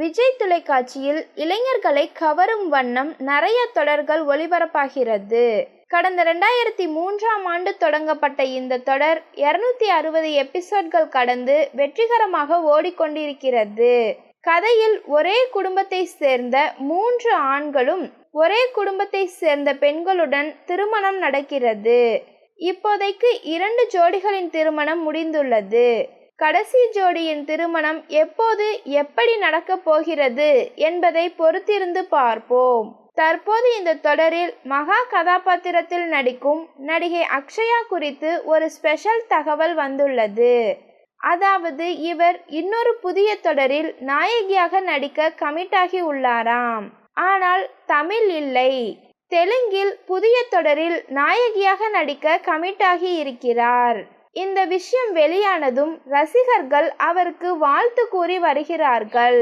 விஜய் தொலைக்காட்சியில் இளைஞர்களை கவரும் வண்ணம் நிறைய தொடர்கள் ஒளிபரப்பாகிறது. கடந்த ரெண்டாயிரத்தி மூன்றாம் ஆண்டு தொடங்கப்பட்ட இந்த தொடர் இருநூத்தி அறுபது எபிசோட்கள் கடந்து வெற்றிகரமாக ஓடிக்கொண்டிருக்கிறது. கதையில் ஒரே குடும்பத்தை சேர்ந்த மூன்று ஆண்களும் ஒரே குடும்பத்தை சேர்ந்த பெண்களுடன் திருமணம் நடக்கிறது. இப்போதைக்கு இரண்டு ஜோடிகளின் திருமணம் முடிந்துள்ளது. கடைசி ஜோடியின் திருமணம் எப்போது எப்படி நடக்கப் போகிறது என்பதை பொறுத்திருந்து பார்ப்போம். தற்போது இந்த தொடரில் மகா கதாபாத்திரத்தில் நடிக்கும் நடிகை அக்ஷயா குறித்து ஒரு ஸ்பெஷல் தகவல் வந்துள்ளது. அதாவது இவர் இன்னொரு புதிய தொடரில் நாயகியாக நடிக்க கமிட் ஆகி உள்ளாராம். ஆனால் தமிழ் இல்லை. தெலுங்கில் புதிய தொடரில் நாயகியாக நடிக்க கமிட் ஆகி இருக்கிறார். இந்த விஷயம் வெளியானதும் ரசிகர்கள் அவருக்கு வாழ்த்து கூறி வருகிறார்கள்.